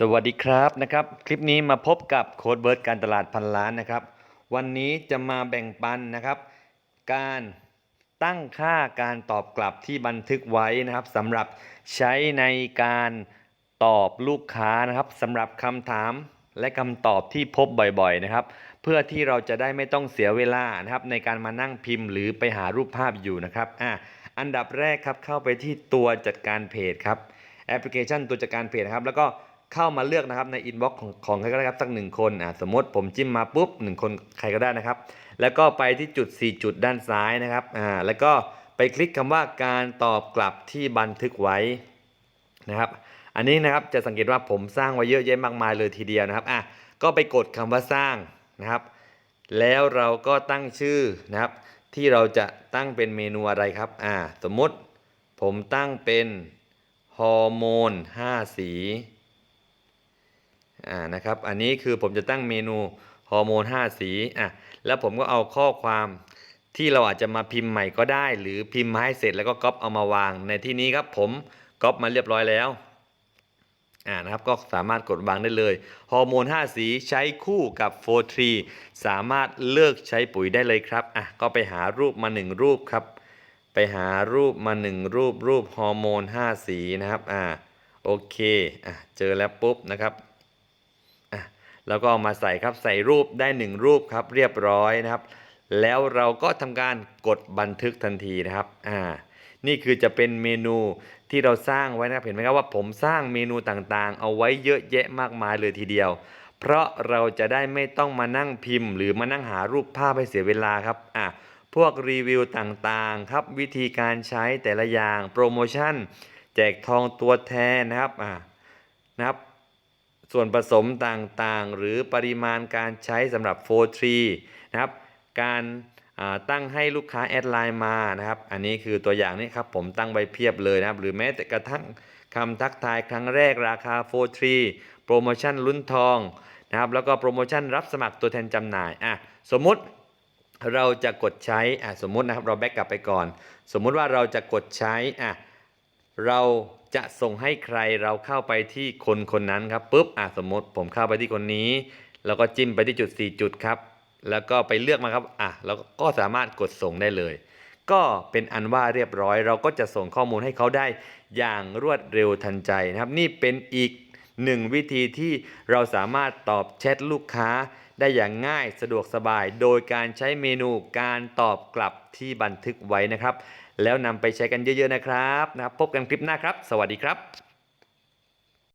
สวัสดีครับนะครับ คลิปนี้มาพบกับโค้ดเบิร์ดการตลาดพันล้านนะครับ วันนี้จะมาแบ่งปันนะครับ การตั้งค่าการตอบกลับที่บันทึกไว้นะครับสำหรับใช้ในการตอบลูกค้านะครับสำหรับคำถามและคำตอบที่พบบ่อยๆนะครับ เพื่อที่เราจะได้ไม่ต้องเสียเวลานะครับ ในการมานั่งพิมพ์หรือไปหารูปภาพอยู่นะครับอะอันดับแรกครับเข้าไปที่ตัวจัดการเพจครับแอปพลิเคชันตัวจัดการเพจครับแล้วก็ เข้ามาเลือกนะครับในอินบ็อกซ์ของของใครก็ได้ครับสักหนึ่งคนอะสมมติผมจิ้มมาปุ๊บหนึ่งคนใครก็ได้นะครับ แล้วก็ไปที่จุด 4 จุดด้านซ้ายนะครับอ่าแล้วก็ไปคลิกคำว่าการตอบกลับที่บันทึกไว้นะครับ อันนี้นะครับจะสังเกตว่าผมสร้างไว้เยอะแยะมากมายเลยทีเดียวนะครับอะก็ไปกดคำว่าสร้างนะครับ แล้วเราก็ตั้งชื่อนะครับ ที่เราจะตั้งเป็นเมนูอะไรครับอ่าสมมติผมตั้งเป็นฮอร์โมน 5 สี อ่านะครับ อันนี้คือผมจะตั้งเมนูฮอร์โมน 5 สีอะแล้วผมก็เอาข้อความที่เราอาจจะมาพิมพ์ใหม่ก็ได้ หรือพิมพ์มาให้เสร็จแล้วก็ก๊อปเอามาวาง ในที่นี้ครับผมก๊อปมาเรียบร้อยแล้วอ่านะครับก็สามารถกดวางได้เลยฮอร์โมน 5 สีใช้คู่กับโฟทรีสามารถเลิกใช้ปุ๋ยได้เลยครับอะก็ไปหารูปมา 1 รูปครับ ไปหารูปมา 1 รูปรูปฮอร์โมน 5 สีนะครับอ่าโอเคอะเจอแล้วปุ๊บนะครับ แล้วก็เอามาใส่ครับใส่รูปได้ 1 รูปครับเรียบร้อยนะครับ แล้วเราก็ทำการกดบันทึกทันทีนะครับอ่านี่คือจะเป็นเมนูที่เราสร้างไว้นะครับเห็นไหมครับว่าผมสร้างเมนูต่างๆ เอาไว้เยอะแยะมากมายเลยทีเดียว เพราะเราจะได้ไม่ต้องมานั่งพิมพ์ หรือมานั่งหารูปภาพให้เสียเวลาครับอะพวกรีวิวต่างๆครับวิธีการใช้แต่ละอย่างโปรโมชั่น แจกทองตัวแทนนะครับอะนะครับ ส่วนผสมต่างๆ หรือปริมาณการใช้สำหรับโฟทรีนะครับ การตั้งให้ลูกค้าแอดไลน์มานะครับ อันนี้คือตัวอย่างนี้ครับผมตั้งไว้เพียบเลยนะครับ หรือแม้แต่กระทั่งคำทักทายครั้งแรกราคาโฟทรีโปรโมชั่นลุ้นทองนะครับ แล้วก็โปรโมชั่นรับสมัครตัวแทนจำหน่ายอะสมมติเราจะกดใช้อะสมมตินะครับเราแบ็กกลับไปก่อน สมมุติว่าเราจะกดใช้อะ เราจะส่งให้ใครเราเข้าไปที่คนคนนั้นครับปุ๊บอะสมมติผมเข้าไปที่คนนี้ แล้วก็จิ้มไปที่จุด 4 จุดครับ แล้วก็ไปเลือกมาครับอะแล้วก็สามารถกดส่งได้เลย ก็เป็นอันว่าเรียบร้อย เราก็จะส่งข้อมูลให้เขาได้อย่างรวดเร็วทันใจนะครับ นี่เป็นอีก หนึ่งวิธีที่เราสามารถตอบแชทลูกค้าได้อย่างง่ายสะดวกสบาย โดยการใช้เมนูการตอบกลับที่บันทึกไว้นะครับ แล้วนำไปใช้กันเยอะๆนะครับนะครับพบกันคลิปหน้าครับ สวัสดีครับ